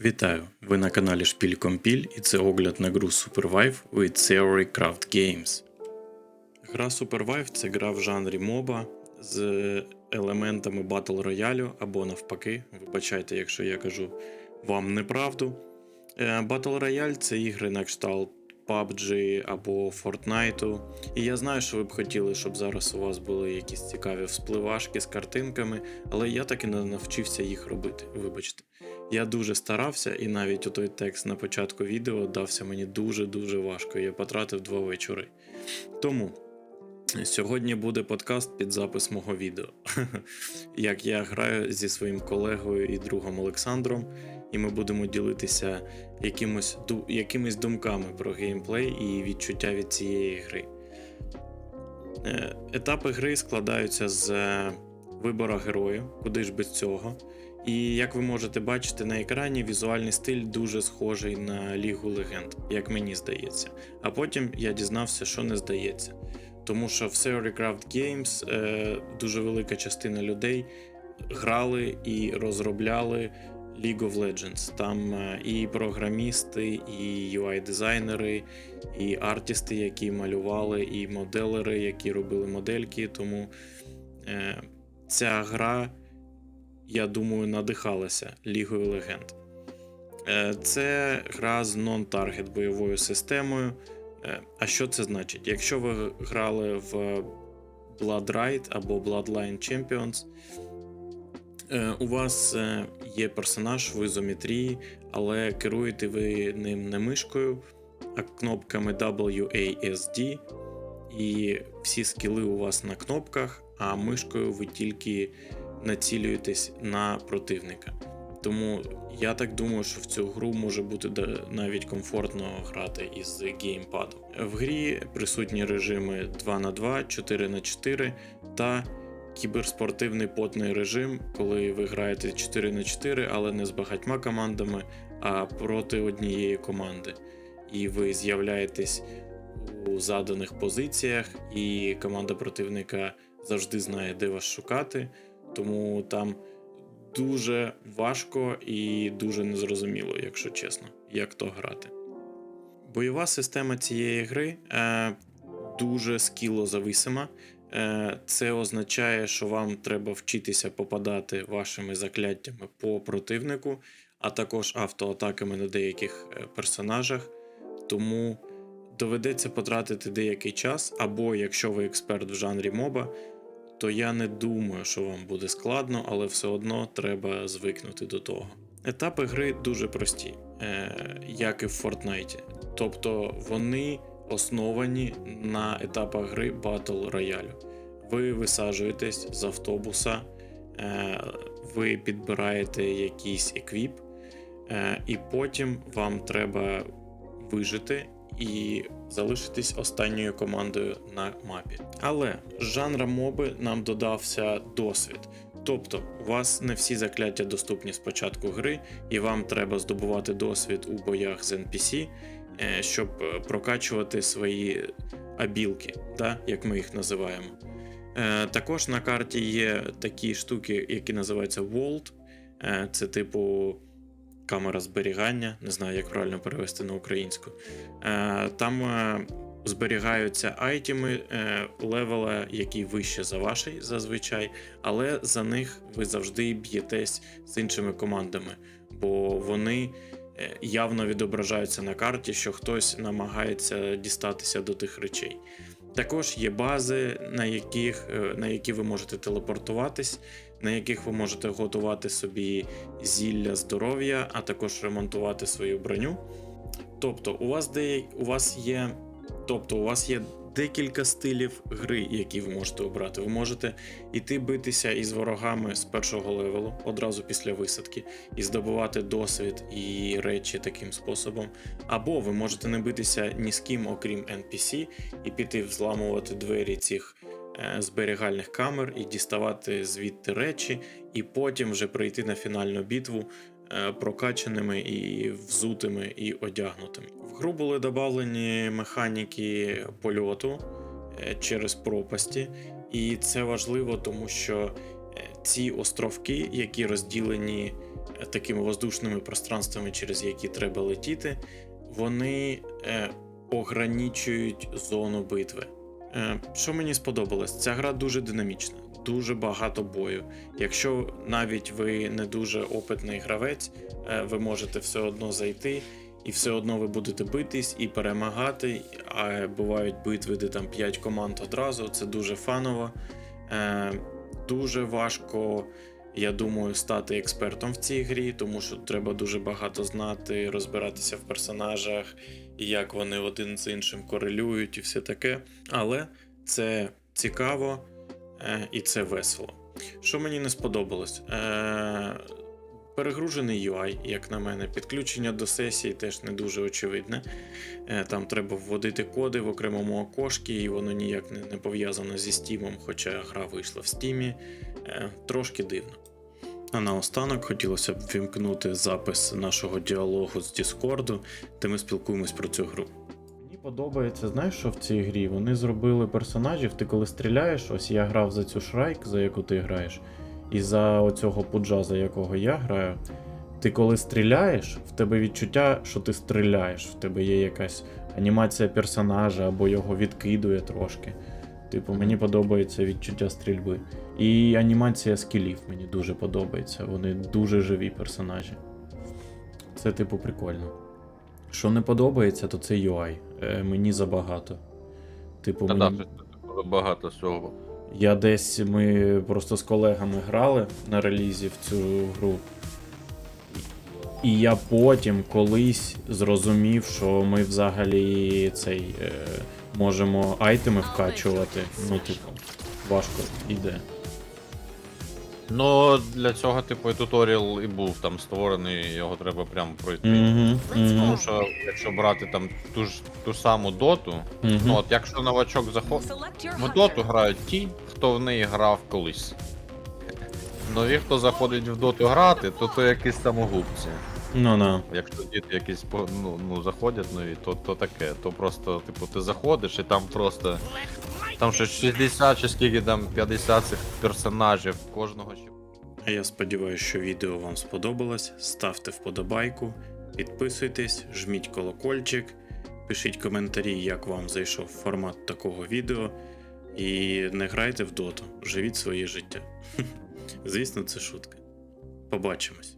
Вітаю! Ви на каналі Шпіль-Компіль і це огляд на гру Supervive від Theory Craft Games. Гра Supervive це гра в жанрі моба з елементами батл роялю або навпаки. Вибачайте, якщо я кажу вам неправду. Батл рояль це ігри на кшталт PUBG або Fortnite. І я знаю, що ви б хотіли, щоб зараз у вас були якісь цікаві вспливашки з картинками, але я так і не навчився їх робити. Вибачте. Я дуже старався, і навіть у той текст на початку відео дався мені дуже-дуже важко. Я потратив два вечори. Тому сьогодні буде подкаст під запис мого відео. Як я граю зі своїм колегою і другом Олександром, і ми будемо ділитися якимось, якимись думками про геймплей і відчуття від цієї гри. Е, Етапи гри складаються з е, вибора героїв, куди ж без цього. І як ви можете бачити на екрані, візуальний стиль дуже схожий на Лігу Легенд, як мені здається. А потім я дізнався, що не здається. Тому що в Theory Craft Games е, дуже велика частина людей грали і розробляли League of Legends. Там е, і програмісти, і UI-дизайнери, і артисти, які малювали, і моделери, які робили модельки. Тому е, ця гра я думаю, надихалася Лігою Легенд. Е, Це гра з нон-таргет бойовою системою. Е, А що це значить? Якщо ви грали в Blood Ride або Bloodline Champions, у вас е, є персонаж в ізометрії, але керуєте ви ним не мишкою, а кнопками WASD, і всі скіли у вас на кнопках, а мишкою ви тільки націлюєтесь на противника. Тому я так думаю, що в цю гру може бути навіть комфортно грати із геймпадом. В грі присутні режими 2 на 2 4 на 4 та кіберспортивний потний режим, коли ви граєте 4 на 4 але не з багатьма командами, а проти однієї команди. І ви з'являєтесь у заданих позиціях, і команда противника завжди знає, де вас шукати тому там дуже важко і дуже незрозуміло, якщо чесно, як то грати. Бойова система цієї гри е, дуже скілозависима. Е, це означає, що вам треба вчитися попадати вашими закляттями по противнику, а також автоатаками на деяких е, персонажах. Тому доведеться потратити деякий час, або якщо ви експерт в жанрі моба, то я не думаю, що вам буде складно, але все одно треба звикнути до того. Етапи гри дуже прості, е, як і в Fortnite. Тобто вони основані на етапах гри Battle Royale. Ви висаджуєтесь з автобуса, е, ви підбираєте якийсь еквіп, е, і потім вам треба вижити і залишитись останньою командою на мапі. Але з жанра моби нам додався досвід. Тобто, у вас не всі закляття доступні з початку гри, і вам треба здобувати досвід у боях з NPC, щоб е, прокачувати свої абілки, да, як ми їх називаємо. Е, Також на карті є такі штуки, які називаються Vault. Е, Це типу камера зберігання, не знаю, як правильно перевести на українську. Е, Там е, зберігаються айтеми е, левела, які вище за ваший зазвичай, але за них ви завжди б'єтесь з іншими командами, бо вони е, явно відображаються на карті, що хтось намагається дістатися до тих речей. Також є бази, на, яких, е, на які ви можете телепортуватись, на яких ви можете готувати собі зілля здоров'я, а також ремонтувати свою броню. Тобто, у вас де, у вас є, тобто, у вас є декілька стилів гри, які ви можете обрати. Ви можете іти битися із ворогами з першого левелу одразу після висадки, і здобувати досвід і речі таким способом. Або ви можете не битися ні з ким, окрім NPC, і піти взламувати двері цих е, зберігальних камер і діставати звідти речі, і потім вже прийти на фінальну битву е, прокачаними і взутими і одягнутими. В гру були додавлені механіки польоту е, через пропасті, і це важливо, тому що е, ці островки, які розділені е, такими воздушними пространствами, через які треба летіти, вони е, ограничують зону битви. Е, що мені сподобалось? Ця гра дуже динамічна, дуже багато бою. Якщо навіть ви не дуже опитний гравець, е, ви можете все одно зайти, і все одно ви будете битись і перемагати. А бувають битви, де там 5 команд одразу. Це дуже фаново. Е, дуже важко, я думаю, стати експертом в цій грі, тому що треба дуже багато знати, розбиратися в персонажах, і як вони один з іншим корелюють, і все таке. Але це цікаво і це весело. Що мені не сподобалось? Е, перегружений UI, як на мене, підключення до сесії теж не дуже очевидне. Е, Там треба вводити коди в окремому окошці, і воно ніяк не, не пов'язано зі Steam, хоча гра вийшла в Steam. Е, Трошки дивно. А наостанок хотілося б вімкнути запис нашого діалогу з Діскорду, де ми спілкуємось про цю гру. Подобається, знаєш, що в цій грі вони зробили персонажів. Ти коли стріляєш, ось я грав за цю шрайк, за яку ти граєш, і за оцього пуджа, за якого я граю. Ти коли стріляєш, в тебе відчуття, що ти стріляєш, в тебе є якась анімація персонажа або його відкидує трошки. Типу, мені подобається відчуття стрільби. І анімація скілів мені дуже подобається. Вони дуже живі персонажі. Це, типу, прикольно. Що не подобається, то це UI. Е, мені забагато. Типу, Та мені... да, тут багато всього. Я десь ми просто з колегами грали на релізі в цю гру. І я потім колись зрозумів, що ми взагалі цей е, можемо айтеми вкачувати. Ну, типу, важко йде. Ну, для цього, типу, і туторіал і був там створений, його треба прям пройти. Угу, Тому що, якщо брати там ту ж ту саму доту, ну от якщо новачок заходить. В доту грають ті, хто в неї грав колись. Нові, хто заходить в доту грати, то то якісь самогубці. Ну на. Якщо діти якісь ну, ну, заходять нові, то, то таке. То просто, типу, ти заходиш і там просто. Там щось 60 чи скільки там 50 цих персонажів, кожного. А я сподіваюся, що відео вам сподобалось. Ставте вподобайку, підписуйтесь, жміть колокольчик, пишіть коментарі, як вам зайшов формат такого відео. І не грайте в доту, живіть своє життя. Звісно, це шутка. Побачимось.